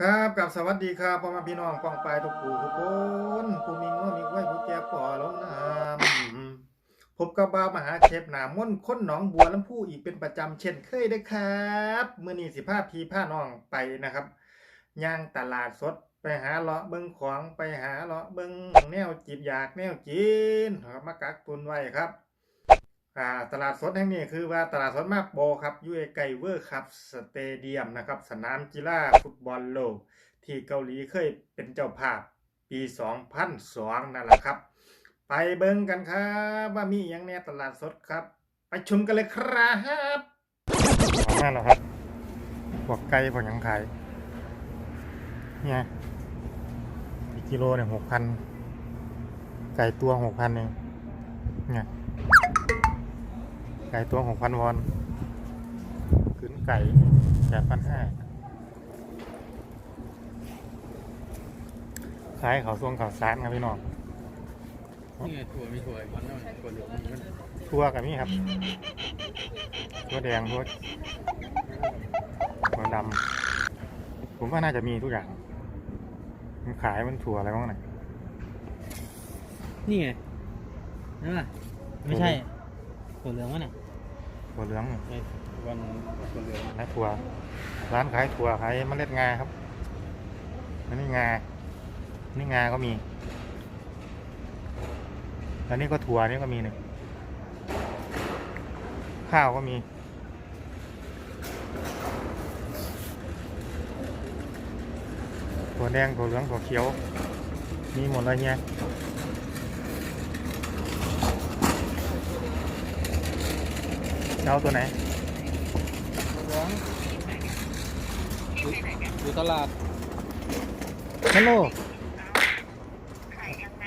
ครับกับสวัสดีครับพ่อแม่พี่น้องป้องปทุกผู้ทุกคนผู้มีง้อมีไว้ผู้แก่ป่อลงน้ำพบกับบ่าวมหาเชฟหนาม่นค้นหนองบัวลำพูอีกเป็นประจำเช่นเคยเด้อครับเมื้อนี้สิพาพี่พาน้องไปนะครับย่างตลาดสดไปหาเลาะเบิ่งของไปหาเลาะเบิ่งแนวจิบอยากแนวกินมากักตุนไว้ครับ อ่าตลาดสดแห่งนี้คือว่าตลาดสดมาโบครับยู่ใกเวอร์คัพสเตเดียมนะครับสนามกีฬาฟุตบอลโลก ที่เกาหลีเคยเป็นเจ้าภาพปี 2002นั่นแหละครับ ไปเบิ่งกันครับ ว่ามีอย่างแน่ตลาดสดครับ ไปชมกันเลยครับนั่นแหละครับพวกไก่พวกยังขายเนี่ยอีกกิโลเนี่ยหกพันไก่ตัวหกพันเองเนี่ย ก่ตัวหกพันวอนขืนไก่แปดพันห้าขายเขาวส่วงเขาวสารครับพี่น้องนี่ไงถั่วมีถั่วมันนั่นถั่วเหลืองมันนั่นทั่วกับนี่ครับทั่วแดงทั่วทั่วดำผมว่าน่าจะมีทุกอย่าง มันขายมันถั่วอะไรบ้างไหนนี่ไงนั่นน่ะไม่ใช่ถั่วเหลืองวะเนี่ย ถั่วเหลืองไอ้วันถั่วเหลืองและถั่ว ร้านขายถั่วขายเมล็ดงาครับอันนี้งาอันนี่งาก็มี อันนี้ก็ถั่วนี่ก็มีหนึ่งข้าวก็มี ถั่วแดงถั่วเหลืองถั่วเขียว มีหมดเลยเนี่ยจะ เอาตัวไหนถั่วเหลืองอยู่อยู่ตลาดฮัลโหล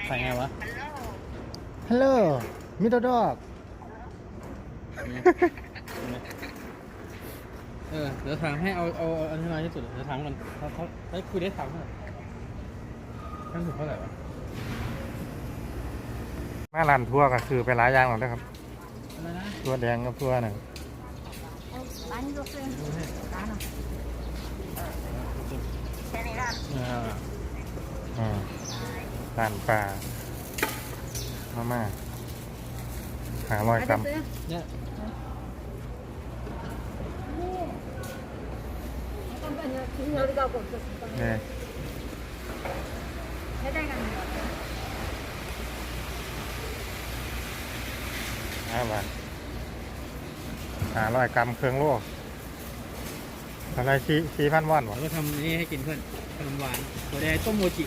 ขายไงวะฮัลโหลมิดดอกเนี่ยเออเดี๋ยวถามให้เอาเอาเอาอันที่น้อยที่สุดเดี๋ยวถามก่อนเขาเขาเฮ้ยคุยได้ถามเท่าไหร่ท่านถูกเท่าไหร่วะมาร้านทั่วก็คือไปหลายอย่างหมดนะครับ ถั่วแดงกับถั่วหนึ่งร้านป่ะอ่าอ่าร้านปลามามาหารอยกำเนี่ยเนี่ยได้กันอ่าบ้า หาร้อยกรัมเครื่องโลอะไรสี่สี่พันวอนวะเราก็ทำนี่ให้กินเพื่อนขนมหวานถั่วแดงต้มโมจิ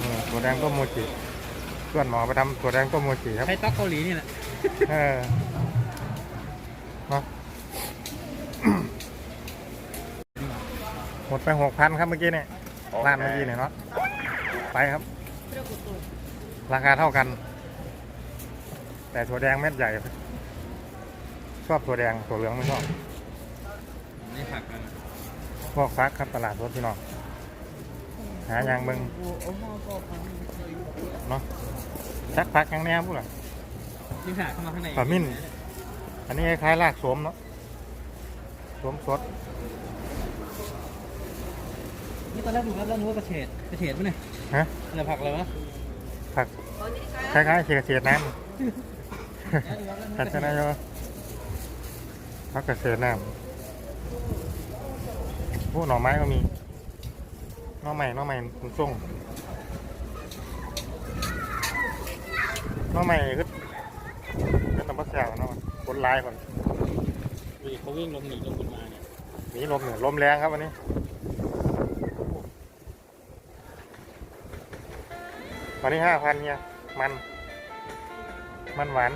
อืมถั่วแดงต้มโมจิเพื่อนหมอไปทำถั่วแดงต้มโมจิครับใช้ต๊อกเกาหลีนี่แหละเออเนาะหมดไปหกพันครับเมื่อกี้เนี่ยร้านเมื่อกี้เนี่ยเนาะ ไปครับ ราคาเท่ากัน แต่ถั่วแดงเม็ดใหญ่ช อบถั่วแดงถั่วเหลืองไม่ชอบนี่ผักกันพวกฟักครับตลาดรถพี่น้องหาอย่างเบิงเนาะชักพักยังแน่พูดล่ะนี่ค่ะเข้ามาข้างในขมิ้น อันนี้คล้ายๆรากโสมเนาะโสมสดนี่ตอนแรกดูแล้วนึกว่ากระเฉดกระเฉดปะเนี่ยฮะอะไรผักอะไรวะผักคล้ายๆเขียดเศษน้ำกันชนะโย ผักกระเศษน้ำพวกหน่อไม้ก็มีหน่อใหม่หน่อใหม่คุณส่งหน่อใหม่คือเป็นตำพักแซวเนาะคนร้ายคนดูดิเขาวิ่งลงหนีลงบนมาเนี่ยหนีลมเนี่ยลมแรงครับวันนี้วันนี้ห้าพันเนี่ยมัน มันหวาน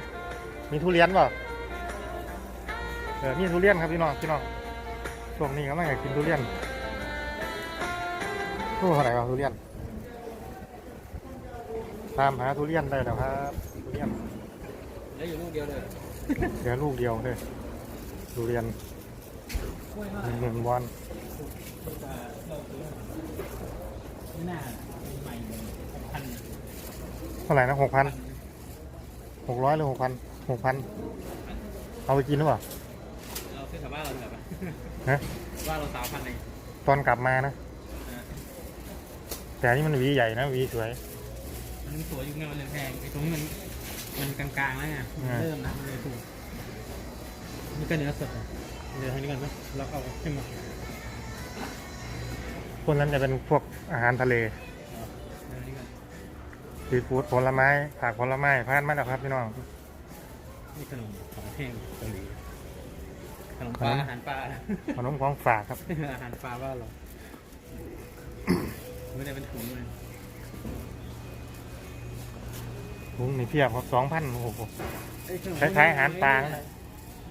มีทุเรียนเปล่า เออมีทุเรียนครับพี่น้องพี่น้องช่วงนี้ก็ไม่อยากกินทุเรียนตู้เท่าไหร่วะทุเรียนตามหาทุเรียนได้แล้วครับทุเรียนแล้วอยู่ลูกเดียวเลยเหลือลูกเดียวเลยทุเรียนกล้วยทอดหนึ่งหนึ่งวันไม่น่าใหม่พันเท่าไหร่นะหกพันหกร้อยหรือหกพันหกพันเอาไปกินหรือเปล่า เราซื้อแถวบ้านเราเถอะปะฮะบ้านเราสามพันเองตอนกลับมานะอ่าแต่อันนี่มันหวีใหญ่นะหวีสวย มันสวยอยู่ไงมันเลยแพงไอ้ตรงนี้มันมันกลางๆแล้วไงมันอ่าเริ่มนะมันเลยถูกนี่ก็เนื้อสดอะเดี๋ยวทางนี้ก่อนไหมแล้วเอาขึ้นมาพวกนั้นจะเป็นพวกอาหารทะเลเดี๋ยวนี้ก่อนซีฟู้ดผลไม้ผักผลไม้พานมาแล้วครับพี่น้อง นี่ขนมของแห้งเกาหลี ขนมปลาขนมอาหารปลาขนมของฝากครับ อาหารปลาว่าเราไม่ได้เป็นถุงเลยถุงนี่เพียบครับสองพันโอ้โหเอ้ขนมคล้ายๆอาหารปลา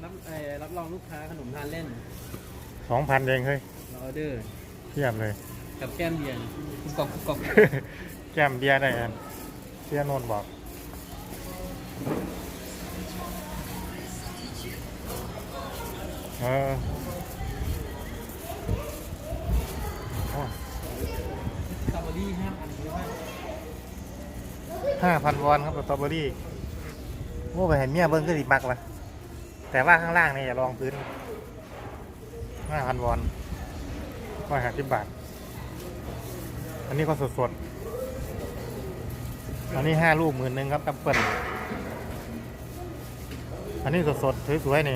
รับเอ่อรับรองลูกค้าขนมทานเล่นสองพันเองเฮ้ยเราออเดอร์เพียบเลย กับแก้มเบียร์กุกกอกกุกกอกแก้มเบียร์ได้อันเบียร์โนนบอก ออโอ้สตรอเบอรี่ห้าพันหรือว่าห้าพันวอนครับสตรอเบอรี่โอ้ไปเห็นเมียเบิ้งก็ดีมักละแต่ว่าข้างล่างเนี่ยอย่าลองพื้นห้าพันวอนร้อยห้าสิบบาท อันนี้ก็สดสดๆอันนี้ห้าลูกหมื่นหนึ่งครับแอปเปิลอันนี้สดสดๆสวยๆนี่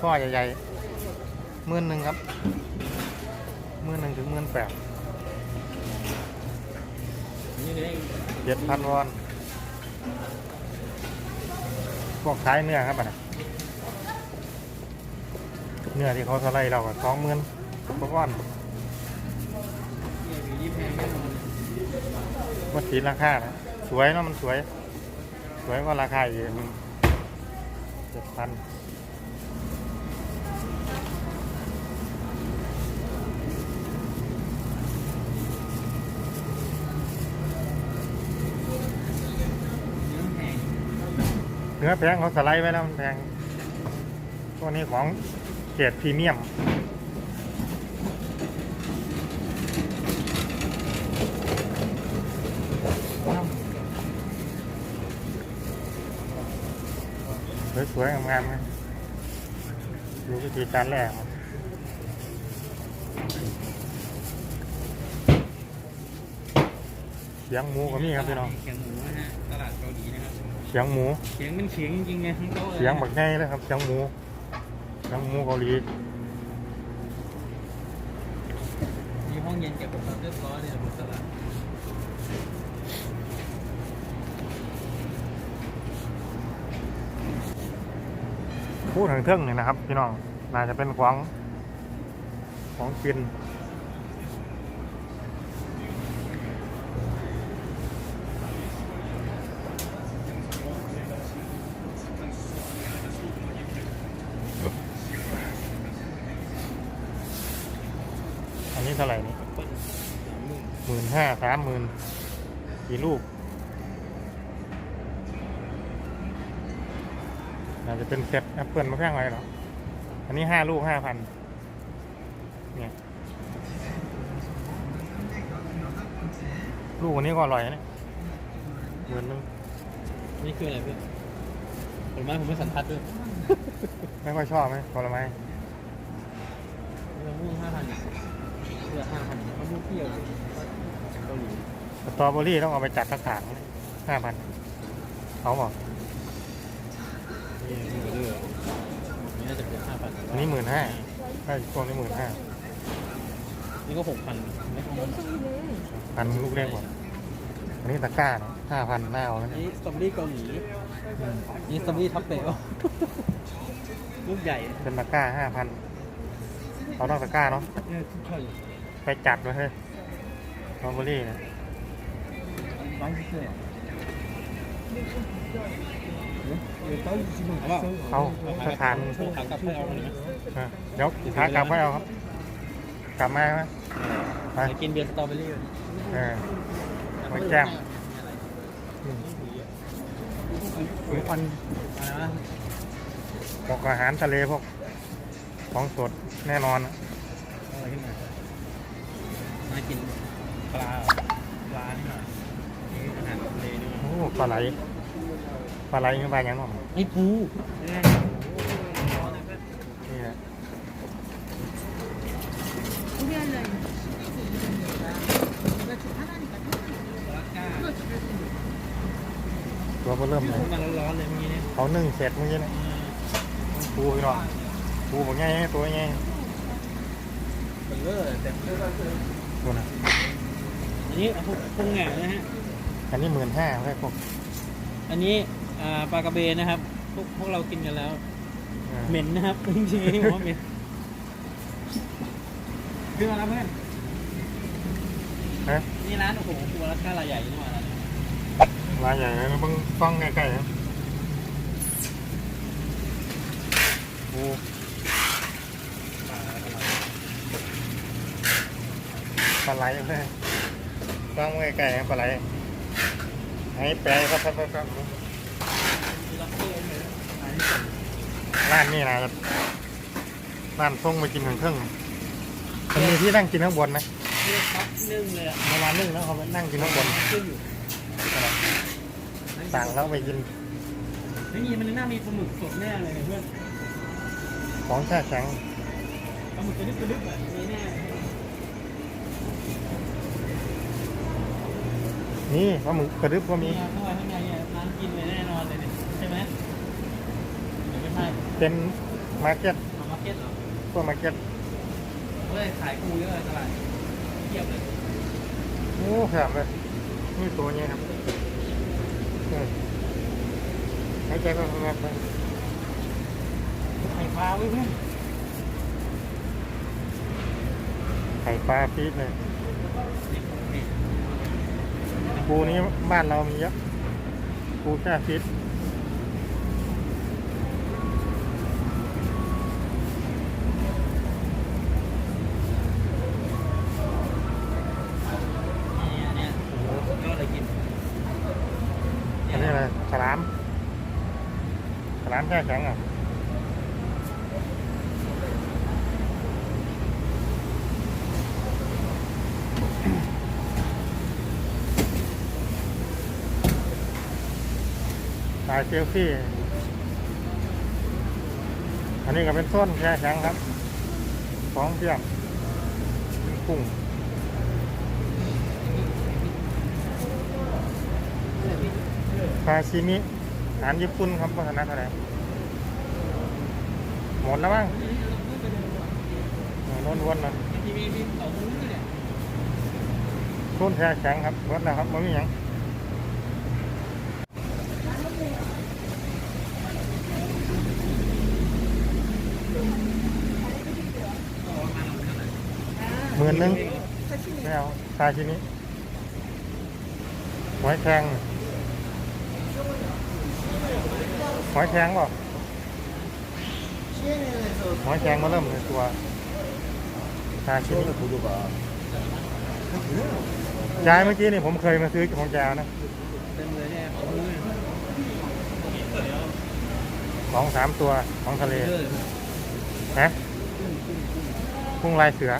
ช่อใหญ่ๆหมื่นหนึ่งครับหมื่นหนึ่งถึงหมื่นแปดเลเจ็ดพันวอนพวกขายเนื้อครับอะเนื้อที่เขาสไลด์เราก็สองหมื่นพวกก้อนเนี่ยอยู่ยี่แพงแน่นอนว่าสีราคานะสวยเนาะมันสวย สวยก็ราคาอยู่เจ็ดพัน เนื้อแพงเขาสไลด์ไว้แล้วมันแพง ตัวนี้ของเกรดพรีเมียมสวยๆงามๆดูวิธีการแรกเสียงหมูก็มีครับพี่น้องเขียงหมู เสียงหมูเขียงเป็นเขียงจริงๆไงทั้งโต๊ะลเสียงบักไงเลยครับเสียงหมูเสียงหมูเกาหลีมีห้องเย็นเก็บความเรียบร้อยเนี่ยบนตลาดพูดถึงเทิงนี่นะครับ พี่น้องน่าจะเป็นของของกิน ท่าไหร่นี่เปิ้ลสามหมื่นหมื่นห้าสามหมื่นกี่ลูกน่าจะเป็นเซ็ตแอปเปิลมาแพงไรหรออันนี้ห้าลูกห้าพันเนี่ยลูกอันนี้ก็อร่อยนะเนี่ยหมื่นนึงนี่คืออะไรเพื่อนผลไม้ผมไม่สันทัดด้วยไม่ค่อยชอบไหมผลไม้มะม่วงห้าพัน เหลือห้าพันมะม่วงเปรี้ยวเกาหลีสตรอเบอรี่ต้องเอาไปจัดกระถางห้าพันเอาบอกนี่หลือนี่น่าจะเป็นห้าพันอันนี้หมื่นห้าใช่พวนี้หมื่นห้านี่ก็หกพันไม่ของมันพันลูกเล็กกว่าอันนี้ตะกร้าห้าพันหน้าเอาแล้วนี่สตรอเบอรี่เกาหลีนี่สตรอเบอรี่ทับเปลลูกใหญ่ เป็นตะกร้าห้าพันเขาต้องตะกร้าเนาะ ไปจัดไว้เฮ้ยสตรอเบอรี่เนี่ยร้านที่เท่าไหร่เอาเปล่าเอาสถานขากลับให้เอาเลยไหมเออเดี๋ยวขากลับไว้เอาครับ กลับมาไหมไปไปกินเบียร์สตรอเบอรี่เออไว้แก้มอืมมีควันอะไรนะพวกอาหารทะเลพวกของสดแน่นอนอะอะไรขึ้นมา มากินปลาปลาหน่อยนี่อาหารทะเลด้วยโอ้ปลาไหลปลาไหลนี่ปลาอย่างหรอนี่ปูนี่ตัวก็เริ่มเลยเลยเมื่อเขานึ่งเสร็จเมื่อไงปูอีกหรอปูแบบกง่ายตัวง่าย Hello. ะแต่ตัวน่ะอันนี้พวกพวกแง่นะฮะ อันนี้หมื่นห้าแค่พวกอันนี้อ่าปลากระเบนนะครับ พวกพวกเรากินกันแล้ว เออเหม็นนะครับ จริงๆนี่ผมว่าเหม็นขึ้นมาแล้วเพื่อน ฮะนี่ร้านโอ้โหครัวรัดก้าลายใหญ่นี่หว่าร้านนี้รายใหญ่เลยนะเพิ่งฟังใกล้ๆนะปูปลาอะไรกัน ป ลาไหลเลยฟังใกล้ๆนะปลาไหลให้แปลครับครับครับครับมีล็อกเกอร์เลยร้านนี้ก่อนร้านนี่นะร้านส่งไปกินถึงเครื่องมันมีที่นั่งกินข้างบนนะเรียกปั๊บนึ่งเลยอะเวลานึ่งแล้วเขาไปนั่งกินข้างบนขึ้นอยู่สั่งแล้วไปกินไม่มีมันน่ามีปลาหมึกสดแน่เลยเนี่ยเพื่อนของแช่แข็งปลาหมึกกระดึบกระดึบแบบนี้แน่ นี่ปลาหมึกกระดึบก็มีมีเข้าไปข้างในเนี่ยร้านกินเลยแน่นอนเลยเนี่ยใช่ไหมหรือไม่ใช่เป็นมาร์เก็ตมามาร์เก็ตเหรอพวกมาร์เก็ตเฮ้ยขายกูเยอะเลยตลาดเทียบเลยโอ้แถมเลยนี่ตัวนี้ครับเออหายใจก็งับไปไข่ปลาเว้ยเพื่อนไข่ปลาฟีดเลยนี่นี่ ปูนี้บ้านเรามีเยอะปูแช่ฟีดนี่อันเนี้ยโอ้โหสุดยอดเลยกินอันนี้อะไรฉลามฉลามแช่แข็งอะ ถ่ายเซลฟี่ อันนี้ก็เป็นส้นแช่แข็งครับ ของเพียบกุ้งซาชิมิอาหารญี่ปุ่นครับพัฒนาเท่าไรหมดแล้วมั้งโน่นวนๆนะทีวีมีสองมื้อเนี่ยส้นแช่แข็งครับหมดแล้วครับไม่มีหยัง ก็ประมาณเท่าไหร่ ห มื่นหนึ่งไม่เอาซาชิมิหอยแครงหอยแครงเปล่าหอยแครงมาเริ่มในตัวซาชิมิยายเมื่อกี้นี่ผมเคยมาซื้อของยาวนะเต็มเลยเนี่ยของมื้อเนี่ยเดี๋ยวสองสามตัวของทะเลเยอะเลยนะกุ้งลายเสือ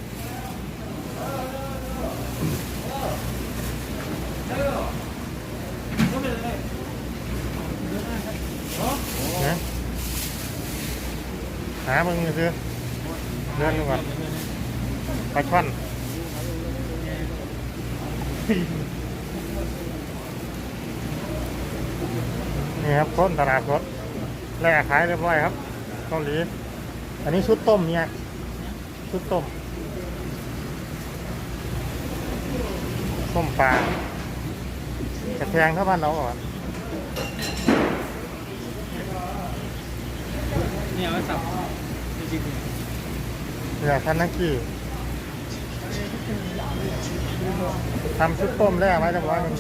นะหามึงซื้อเลื่อนดูก่อนปลาช่อนนี่ครับต้นตลาดสดแลกขายเรียบร้อยครับเกาหลีอันนี้ชุดต้มเนี่ย ชุดต้ม ต้มปลากระแทงเท่าบ้านเราก่อนเนี่ยเอาไว้สับจริงเหลือคันนักกี้ทำชุดต้มแรกไว้เรียบร้อยมัน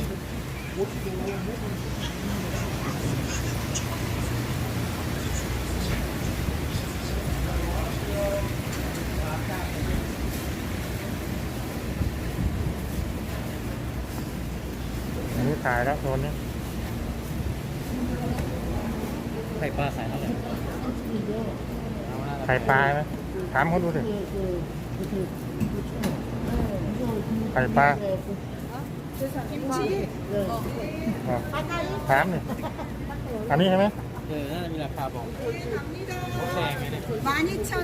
อันนี้ ขายแล้วโซนนี้ๆไข่ปลาขายเท่าไหร่ไข่ปลาไหมถามเขาดูสิไข่ปลาครับถามนี่อันนี้ใช่ไหมเออน่าจะมีราคาบอกเขาแพงไหมเนี่ย12,000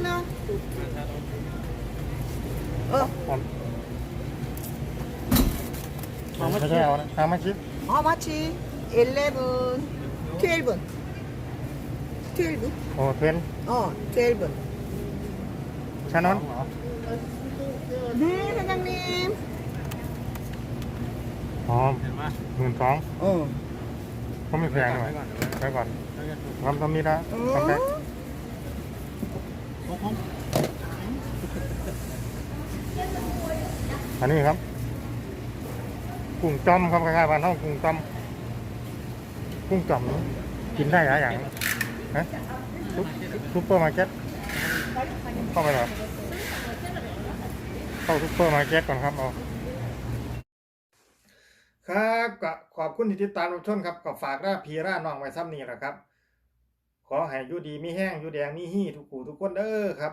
원. ผมไม่ใช่เอานะ ทางไม่คิด How much? 11, 12. 12? โอ้เทน 어, 12. ชานอน เหรอ 네, 사장님. อ๋อ เห็นไหม หมื่นสอง 어. ก็ไม่แพงหน่อย ก่อนเดี๋ยว ไปก่อน ไปก่อน ทำตรงนี้นะทำไป 어? โอ้โห อันนี้ครับ กุ้งจอมครับคล้ายๆบ้านเท่ากุ้งจอมกุ้งจอมกินได้หลายอย่างนะซุปซุปเปอร์มาร์เก็ตเข้าไปเหรอเข้าซุปเปอร์มาร์เก็ตก่อนครับเอาครับก็ขอบคุณที่ติดตามรับชมครับก็ฝากร่าพีร่าน้องไว้ซ้ำนี้แหละครับ ขอให้อยู่ดีมีแห้งอยู่แดงมีฮี่ทุกคู่ทุกคนเด้อครับ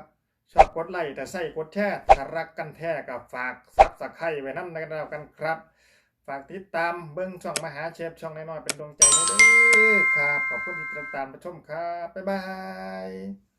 ชอบกดไลค์แต่ใส่กดแชร์ถ้ารักกันแท้กับฝากซับสไครต์ไว้น้ำในกันแล้วกันครับ ฝากติดตามเบิ้งช่องมหาเชฟช่องน้อยๆเป็นดวงใจให้ด้อครับ ขอบคุณที่ติดตามมาชมครับ บ๊ายบาย